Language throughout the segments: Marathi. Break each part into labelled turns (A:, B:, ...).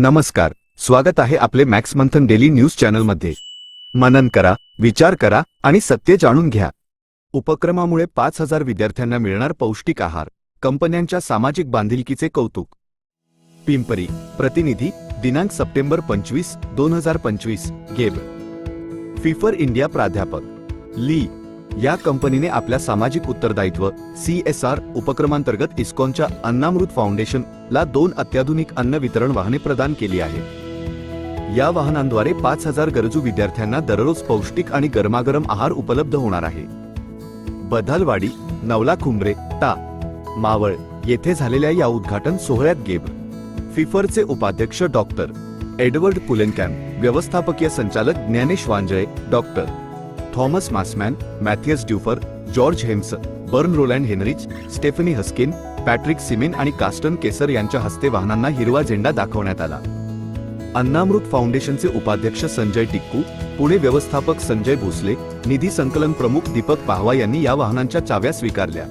A: नमस्कार स्वागत आहे आपले मॅक्स मंथन डेली न्यूज चॅनलमध्ये. मनन करा विचार करा आणि सत्य जाणून घ्या. उपक्रमामुळे पाच हजार विद्यार्थ्यांना मिळणार पौष्टिक आहार कंपन्यांच्या सामाजिक बांधिलकीचे कौतुक. पिंपरी प्रतिनिधी दिनांक सप्टेंबर पंचवीस दोन हजार पंचवीस गेब फिफर इंडिया प्राध्यापक. ली या कंपनीने आपल्या सामाजिक उत्तरदायित्व सी एस आर उपक्रमांतर्गत इस्कॉनच्या अन्नामृत फाउंडेशन ला दोन अत्याधुनिक अन्न वितरण वाहने प्रदान केली आहेत. या वाहनांद्वारे पाच हजार गरजू विद्यार्थ्यांना दररोज पौष्टिक आणि गरमागरम आहार उपलब्ध होणार आहे. बधालवाडी नवला खुंबरे ता मावळ येथे झालेल्या या उद्घाटन सोहळ्यात गेब. फिफरचे उपाध्यक्ष डॉक्टर एडवर्ड पुलेनकॅम्प व्यवस्थापकीय संचालक Dnyanesh Wanjale doctor Thomas Massmann Mathias Dufour George Hems Bern Roland Heinrich Stephanie Haskin Patrick Siemen आणि कास्टन केसर यांच्या हस्ते वाहनांना हिरवा झेंडा दाखवण्यात आला. अन्नामृत फाउंडेशनचे उपाध्यक्ष संजय टिक्कू पुणे व्यवस्थापक संजय भोसले निधी संकलन प्रमुख दीपक पाहवा यांनी या वाहनांच्या चाव्या स्वीकारल्या.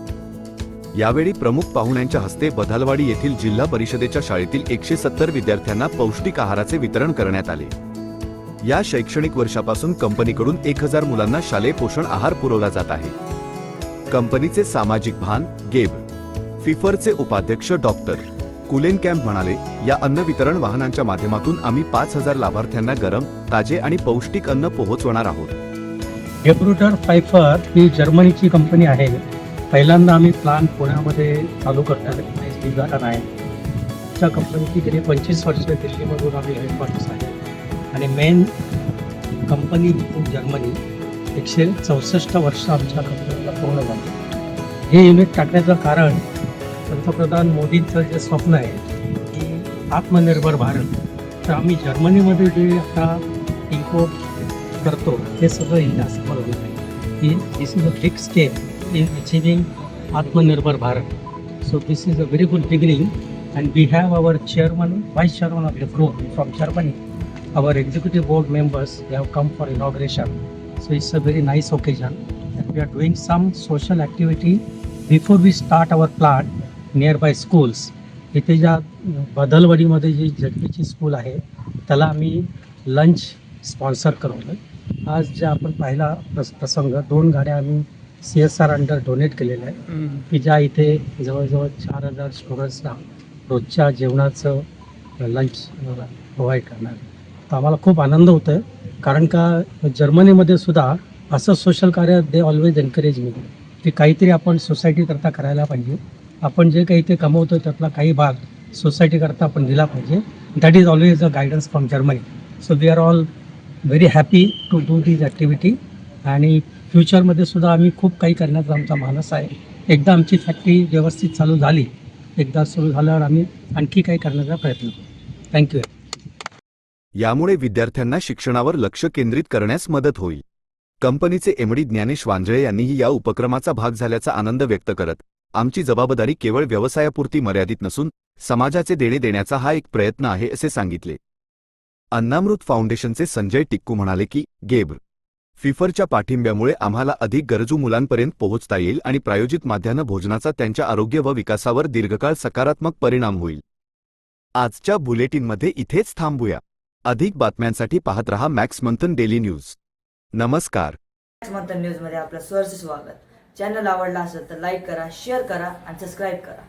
A: यावेळी प्रमुख पाहुण्यांच्या हस्ते बधालवाडी येथील जिल्हा परिषदेच्या शाळेतील एकशे सत्तर विद्यार्थ्यांना पौष्टिक आहाराचे वितरण करण्यात आले. या शैक्षणिक वर्षापासून कंपनीकडून एक हजार मुलांना शालेय पोषण आहार पुरवला जात आहे. कंपनीचे सामाजिक भान गेब. फिफरचे उपाध्यक्ष डॉक्टर. कुलेन कॅम्प म्हणाले या अन्न वितरण वाहनांच्या माध्यमातून आम्ही पाच हजार लाभार्थ्यांना गरम ताजे आणि पौष्टिक अन्न पोहोचवणार आहोत.
B: गेब्रुटर फायफर ही जर्मनीची कंपनी आहे. पहिल्यांदा आम्ही प्लांट पुण्यामध्ये चालू करणार आहे आहे त्या कंपनीची गेली पंचवीस वर्ष दिल्लीमधून आम्ही हेडक्वार्टर्स आहे. आणि मेन कंपनी इन जर्मनी एकशे चौसष्ट वर्ष आमच्या कंपनीला पूर्ण झाली. हे युनिट टाकण्याचं कारण पंतप्रधान मोदींचं जे स्वप्न आहे की आत्मनिर्भर भारत. तर आम्ही जर्मनीमध्ये जे आता इम्पोर्ट करतो हे सगळं इंडियासमोर होत आहे की this is a big step in achieving Atmanirbhar Bharat. So this is a very good beginning and we have our chairman vice chairman of the group from Germany our executive board members they have come for inauguration so it's a very nice occasion and we are doing some social activity before we start our plant nearby schools इथे ज्या बदलवाडीमध्ये जी जगदीची स्कूल आहे त्याला आम्ही लंच स्पॉन्सर करवलं आज जे आपण पाहिला प्रस प्रसंग दोन गाड्या आम्ही C S R under donate केलेल्या आहेत की ज्या इथे जवळजवळ चार हजार स्टुडंट्सना रोजच्या जेवणाचं लंच प्रोव्हाइड करणार आहे. तर आम्हाला खूप आनंद होतो आहे कारण का जर्मनीमध्ये सुद्धा असं सोशल कार्य दे ऑलवेज एनकरेज मी की काहीतरी आपण सोसायटीकरता करायला पाहिजे. आपण जे काही ते कमवतो त्यातला काही भाग सोसायटीकरता आपण दिला पाहिजे. That is always a guidance from Germany so we are all very happy to do these activity आणि फ्युचरमध्ये सुद्धा आम्ही खूप काही करण्याचा आमचा मानस आहे. एकदा आमची फॅक्टरी व्यवस्थित चालू झाली एकदा सुरू झाल्यावर आम्ही आणखी काही करण्याचा प्रयत्न करू. थँक्यू
A: यामुळे विद्यार्थ्यांना शिक्षणावर लक्ष केंद्रित करण्यास मदत होईल. कंपनीचे एमडी ज्ञानेश वांजळे यांनीही या उपक्रमाचा भाग झाल्याचा आनंद व्यक्त करत आमची जबाबदारी केवळ व्यवसायापुरती मर्यादित नसून समाजाचे देणे देण्याचा हा एक प्रयत्न आहे असे सांगितले. अन्नामृत फाउंडेशनचे संजय टिक्कू म्हणाले की गेब्र फिफरच्या पाठिंब्यामुळे आम्हाला अधिक गरजू मुलांपर्यंत पोहोचता येईल आणि प्रायोजित माध्यान्ह भोजनाचा त्यांच्या आरोग्य व विकासावर दीर्घकाळ सकारात्मक परिणाम होईल. आजच्या बुलेटिनमध्ये इथेच थांबूया. अधिक बातम्यांसाठी पाहत रहा मॅक्स मंथन डेली न्यूज. नमस्कार.
C: मॅक्स मंथन न्यूजमध्ये आपलं सहर्ष स्वागत. चॅनल आवडला असेल तर लाईक करा शेअर करा आणि सबस्क्राईब करा.